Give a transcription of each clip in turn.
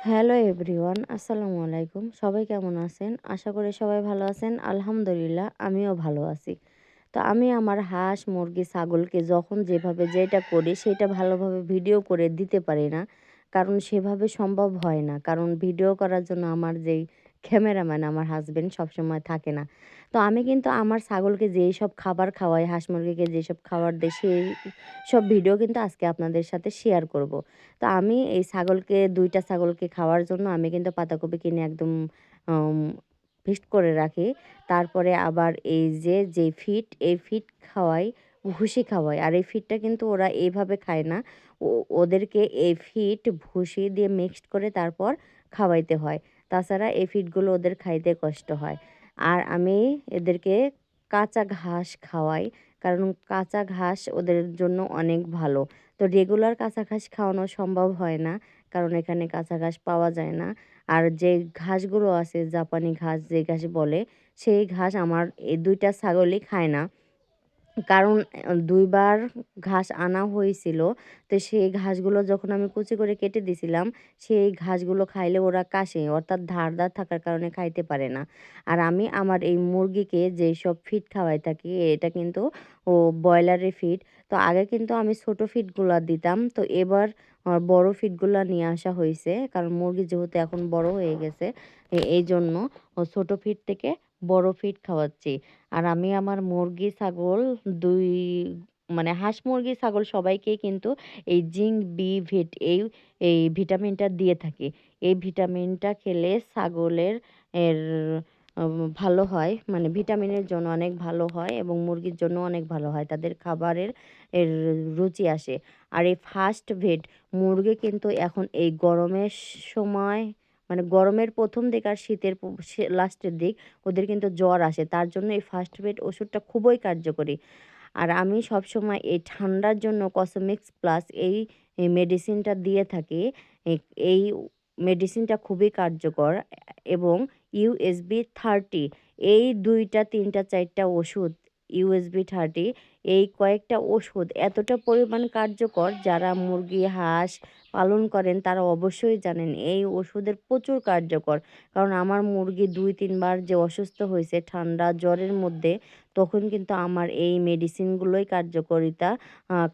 Hello everyone, আসসালামু আলাইকুম। সবাই কেমন আছেন? আশা করি সবাই ভালো আছেন। আলহামদুলিল্লাহ, আমিও ভালো আছি। তো আমি আমার হাঁস, মুরগি, ছাগলকে যখন যেভাবে যেটা করি, সেটা ভালোভাবে ভিডিও করে দিতে পারি না। কারণ সেভাবে সম্ভব হয় না। কারণ ভিডিও করার জন্য আমার যেই ক্যামেরাম্যান আমার হাজব্যান্ড সবসময় থাকে না। তো আমি কিন্তু আমার ছাগলকে যেই সব খাবার খাওয়াই, হাঁস মুরগিকে যেসব খাবার দিই, সেই সব ভিডিও কিন্তু আজকে আপনাদের সাথে শেয়ার করব। তো আমি এই ছাগলকে, দুইটা ছাগলকে খাওয়ার জন্য আমি কিন্তু পাতাকপি কিনে একদম ফিক্সড করে রাখি। তারপরে আবার এই যে যে ফিট এই ফিট খাওয়াই, ভুসি খাওয়াই। আর এই ফিটটা কিন্তু ওরা এইভাবে খায় না। ওদেরকে এই ফিট ভুসি দিয়ে মিক্সড করে তারপর খাওয়াইতে হয়। তাছাড়া এই ফিটগুলো ওদের খাইতে কষ্ট হয়। আর আমি এদেরকে কাঁচা ঘাস খাওয়াই, কারণ কাঁচা ঘাস ওদের জন্য অনেক ভালো। তো রেগুলার কাঁচা ঘাস খাওয়ানো সম্ভব হয় না, কারণ এখানে কাঁচা ঘাস পাওয়া যায় না। আর যে ঘাসগুলো আছে, জাপানি ঘাস যে ঘাস বলে, সেই ঘাস আমার এই দুইটা ছাগলই খায় না। কারণ দুইবার ঘাস আনা হয়েছিল। তো সেই ঘাসগুলো যখন আমি কুচি করে কেটে দিছিলাম, সেই ঘাসগুলো খাইলে ওরা কাশে, অর্থাৎ ধার ধার থাকার কারণে খাইতে পারে না। আর আমি আমার এই মুরগিকে যেই সব ফিট খাওয়াই থাকি, এটা কিন্তু ও ব্রয়লারের ফিট তো আগে কিন্তু আমি ছোট ফিটগুলো দিতাম। তো এবার বড় ফিটগুলো নিয়ে আসা হয়েছে কারণ মুরগি যেহেতু এখন বড় হয়ে গেছে এই জন্য ছোট ফিট থেকে বড় ফিট খাওয়াচ্ছি। আর আমি আমার মুরগি, ছাগল দুই মানে হাঁস, মুরগি, ছাগল সবাইকেই কিন্তু এই জিঙ্ক, বি, ভিট, এই এই ভিটামিনটা দিয়ে থাকি। এই ভিটামিনটা খেলে ছাগলের এর ভালো হয়। মানে ভিটামিনের জন্য অনেক ভালো হয় এবং মুরগির জন্য অনেক ভালো হয়। তাদের খাবারের, এর রুচি আসে। আর এই ফার্স্ট ভেট মুরগি কিন্তু এখন এই গরমের সময় মানে গরমের প্রথম দিক আর শীতের লাস্টের দিক, ওদের কিন্তু জ্বর আসে। তার জন্য এই ফার্স্ট বেড ওষুধটা খুবই কার্যকরী। আর আমি সবসময় এই ঠান্ডার জন্য কসমিক্স প্লাস এই মেডিসিনটা দিয়ে থাকি। এই মেডিসিনটা খুবই কার্যকর এবং ইউএসবি থার্টি, এই দুইটা, তিনটা, চারটা ওষুধ, ইউএসবি থার্টি, এই কয়েকটা ওষুধ এতটা পরিমাণ কার্যকর যারা মুরগি, হাঁস পালন করেন তারা অবশ্যই জানেন এই ওষুধের প্রচুর কার্যকর। কারণ আমার মুরগি দুই, তিনবার যে অসুস্থ হয়েছে ঠান্ডা জ্বরের মধ্যে, তখন কিন্তু আমার এই মেডিসিনগুলোই কার্যকরিতা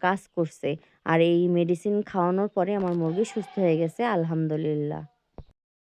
কাজ করছে। আর এই মেডিসিন খাওয়ানোর পরে আমার মুরগি সুস্থ হয়ে গেছে, আলহামদুলিল্লাহ।